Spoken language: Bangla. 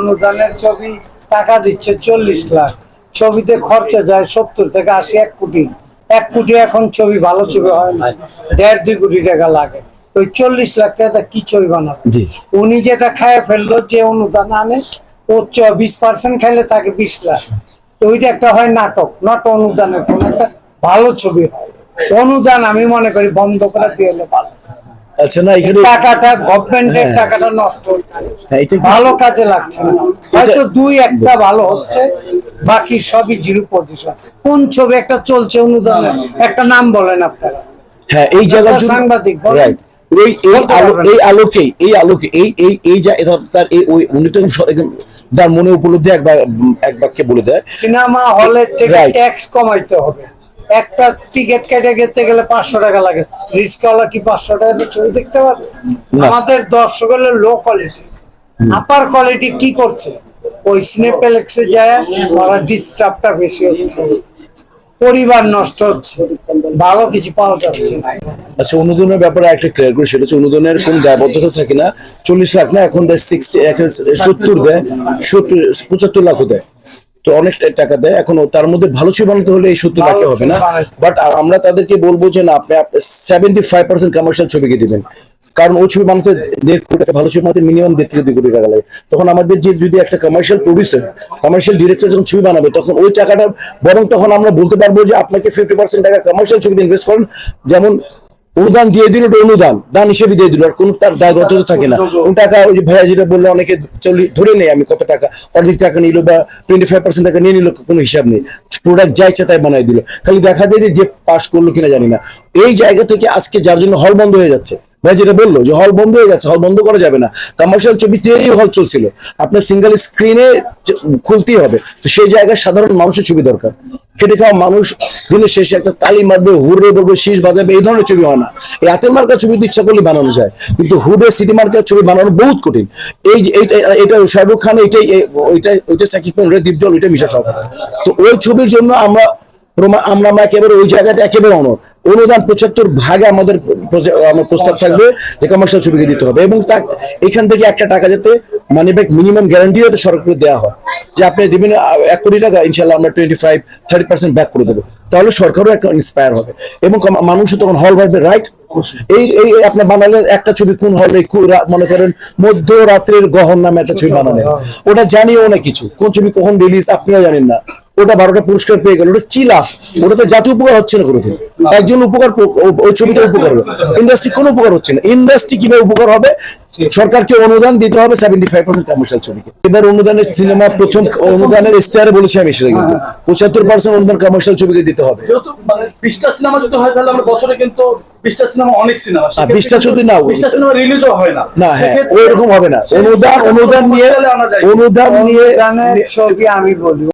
অনুদানের ছবি টাকা দিচ্ছে চল্লিশ লাখ। ছবিতে খরচা যায় সত্তর থেকে আশি এক কোটি। এক কোটি এখন ছবি ভালো ছবি হয় না দেড় দুই কোটি টাকা লাগে। তো চল্লিশ লাখ টাকা কি ছবি বানাবে? উনি যেটা খায় ফেলল যে অনুদান আনে ও বিশ পার্সেন্ট খাইলে তাকে বিশ লাখ। তো ওইটা একটা হয় নাটক নট অনুদানের কোন একটা ভালো ছবি হয়। অনুদান আমি মনে করি বন্ধ করে দিয়ে ভালো। আচ্ছা না এখানে টাকাটা গভর্নমেন্টের হ্যাঁ। টাকাটা নষ্ট হচ্ছে। হ্যাঁ, এটা ভালো কাজে লাগছে না। হয়তো দুই একটা ভালো হচ্ছে বাকি সবই জিরো পজিশন কোন ছবি একটা চলছে অনুদানের একটা নাম বলেন আপনারা। হ্যাঁ এই জন্য সাংবাদিক, রাইট এই এই আলো এই আলোকে এই আলোকে এই এই এই যা তার এই ওই উনি তো তার মনে উপলব্ধি একবার এক বাক্যে বলে দেয়। সিনেমা হলের থেকে. ট্যাক্স কমাইতে হবে। একটা টিকিট কেটে যেতে গেলে পাঁচশো টাকা লাগে। রিস্কওয়ালা কি পাঁচশো টাকা ছবি দেখতে পারবে আমাদের দর্শক হলো লো কোয়ালিটি আপার কোয়ালিটি কি করছে? ওই সিনেপ্লেক্সে যায় ওরা ডিস্টার্বটা বেশি হচ্ছে। পরিবার নষ্ট হচ্ছে। ভালো কিছু পাওয়া যাচ্ছে না। আচ্ছা অনুদানের ব্যাপারে একটা ক্লিয়ার করে। সেটা হচ্ছে অনুদানের কোন দায়বদ্ধতা থাকে না। চল্লিশ লাখ না এখন দেয় সিক্সটি সত্তর দেয় সত্তর পঁচাত্তর লাখও দেয়। তো অনেক টাকা দেয়। এখন তার মধ্যে ভালো ছবি বানাতে হলে এই সত্তর লাখে হবে না। বাট আমরা তাদেরকে বলব যে না আপনি সেভেন্টি ফাইভ পার্সেন্ট কমার্শিয়াল ছবিকে দিবেন। কারণ ওই ছবি বানাতে দেড় কোটি টাকা ভালো ছবি বানাতে মিনিমাম দেড় থেকে দুই কোটি টাকা লাগে। তখন আমাদের যে যদি একটা কমার্শিয়াল প্রডিউসার কমার্শিয়াল ডিরেক্টর যখন ছবি বানাবে তখন ওই টাকাটা বরং তখন আমরা বলতে পারব যে আপনাকে ফিফটি পার্সেন্ট টাকা কমার্শিয়াল ছবিতে ইনভেস্ট করেন। যেমন অনুদান দিয়ে দিল ওটা অনুদান। দান হিসেবে দিয়ে দিল, আর কোনো তার দায়গত থাকে না। কোন টাকা ওই যে ভাইয়া যেটা বলল, অনেকে চল্লিশ ধরে নেই আমি কত টাকা, অর্ধেক টাকা নিল বা টোয়েন্টি ফাইভ পার্সেন্ট টাকা নিয়ে নিল, কোনো হিসাব নেই। প্রোডাক্ট যা ইচ্ছা তাই বানাই দিল। খালি দেখা যায় যে যে পাস করল কিনা জানি না। এই জায়গা থেকে আজকে যার জন্য হল বন্ধ হয়ে যাচ্ছে ভাই যেটা বলল যে হল বন্ধ হয়ে গেছে হল বন্ধ করা যাবে না। কমার্শিয়াল ছবিতেই হল চলছিল। আপনার সিঙ্গেল স্ক্রিনে খুলতেই হবে। তো সেই জায়গায় সাধারণ মানুষের ছবি দরকার। খেটে খাওয়া মানুষ দিনের শেষে একটা তালি মারবে হুড়ে বলবে, শীষ বাজাবে, এই ধরনের ছবি হয় না। এই হাতের মার্কা ছবি ইচ্ছা করলে বানানো যায়। কিন্তু হুডে সিটি মার্কার ছবি বানানো বহুত কঠিন। এই যে এটা শাহরুখ খান এটাই ওইটা ওইটা সাকিব খান ওইটা দীপজল ওইটা মিশা সরকার তো ওই ছবির জন্য আমরা আমরা আমরা একেবারে ওই জায়গাটা একেবারে অনর অনুদান পঁচাত্তর ভাগে আমাদের আমার প্রস্তাব থাকবে যে কমার্শিয়াল ছবিকে দিতে হবে এবং তা এখান থেকে একটা টাকা যাতে মানি ব্যাক মিনিমাম গ্যারান্টি যাতে সরকারকে দেওয়া হয়। যে আপনি দিবেন এক কোটি টাকা ইনশাল্লাহ আমরা twenty five thirty percent back করে দেবো। তাহলে সরকারও একটা ইন্সপায়ার হবে। এবং মানুষও তখন হল ভাববে রাইট এই এই আপনার বানালে একটা ছবি কোন হলে মনে করেন মধ্যরাত্রের গহন নামে একটা ছবি বানালেন। ওটা জানিও না কিছু। কোন ছবি কখন রিলিজ আপনিও জানেন না। ওটা বারোটা পুরস্কার পেয়ে গেল। ওটা কি লাভ? ওটা তো জাতীয় উপকার হচ্ছে না কোনোদিন। একজন উপকার ওই ছবিটা উপকার হবে। ইন্ডাস্ট্রি কোনো উপকার হচ্ছে না। ইন্ডাস্ট্রি কীভাবে উপকার হবে? সরকারকে অনুদান দিতে হবে সেভেন্টি ফাইভ পার্সেন্ট কমার্শিয়াল ছবিকে। এবার অনুদানের সিনেমা প্রথম অনুদানের ইস্তাহারে বলেছি আমি সেটা কিন্তু। পঁচাত্তর পার্সেন্ট অনুদান কমার্শিয়াল ছবিকে দিতে হবে। মানে বিশটা সিনেমা যদি হয় তাহলে আমরা বছরে কিন্তু বিশটা সিনেমা অনেক সিনেমা আর 20টা না বিশটা সিনেমা রিলিজও হয় না। না হ্যাঁ সেক্ষেত্রে হবে না। অনুদান অনুদান নিয়ে commercial এ আনা যায়। অনুদান নিয়ে ছবি আমি বলি